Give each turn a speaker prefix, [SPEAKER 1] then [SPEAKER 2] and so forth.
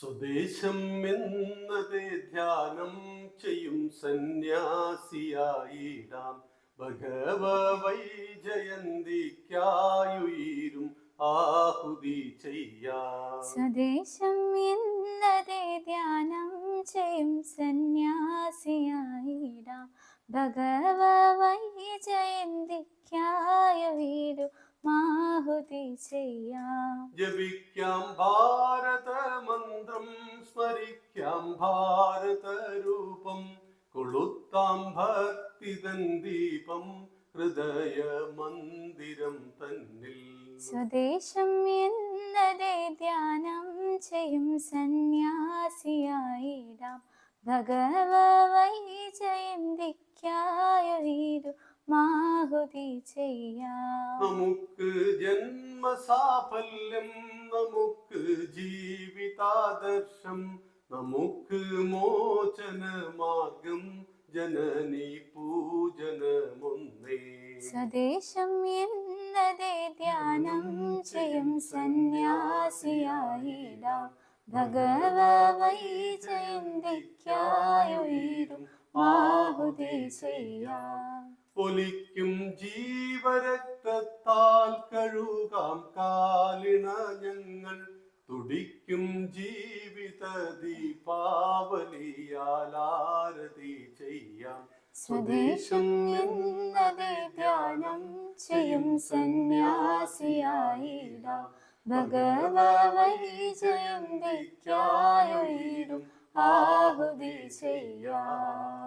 [SPEAKER 1] സ്വദേശം എന്നത് ധ്യാനം ചെയ്യും സന്യാസിയായിടാം. ഭഗവ വൈജയന്തിക്കായുയിരും ആഹുതി ചെയ്യാം.
[SPEAKER 2] സ്വദേശം എന്നതേ ധ്യാനം ചെയ്യും സന്യാസിയായിടാം. ഭഗവ വൈജയന്തിക്കായുയിരും ആഹുതി ചെയ്യാം.
[SPEAKER 1] ജപിക്കാം മന്ത്രം സ്മരിക്കാം ഭാരത രൂപം കൊളുത്താം ഭക്തിതൻ ദീപം ഹൃദയ മന്ദിരം തന്നിൽ.
[SPEAKER 2] സ്വദേശം എന്നതേ ധ്യാനം ചെയ്യും സന്യാസിയായിടാം. ഭഗവ വൈജയന്തിക്കായ വീടു മാഹുതി ചെയ്യാം.
[SPEAKER 1] നമുക്ക് ജന്മസാഫല്യം നമുക്ക് ജീവിതാദർശം നമുക്ക് മോചന മാർഗം ജനനി പൂജനമൊന്നേ.
[SPEAKER 2] സ്വദേശം എന്നതേ ധ്യാനം ചെയ്യും സന്യാസിയായിടാം. ഭഗവ വൈജയന്തിക്കായുയിരും ആഹുതി ചെയ്യാം.
[SPEAKER 1] ഒലിക്കും ജീവരക്തത്താൽ കഴുകാം കാലിണ ഞങ്ങൾ തുടിക്കും ജീവിത ദീപാവലിയാലാരതി ചെയ്യാം.
[SPEAKER 2] സ്വദേശം എന്നതേ ധ്യാനം ചെയ്യും സന്യാസിയായിടാം. ഭഗവ വൈജയന്തിക്കായുയിരും ആഹുതി ചെയ്യാം.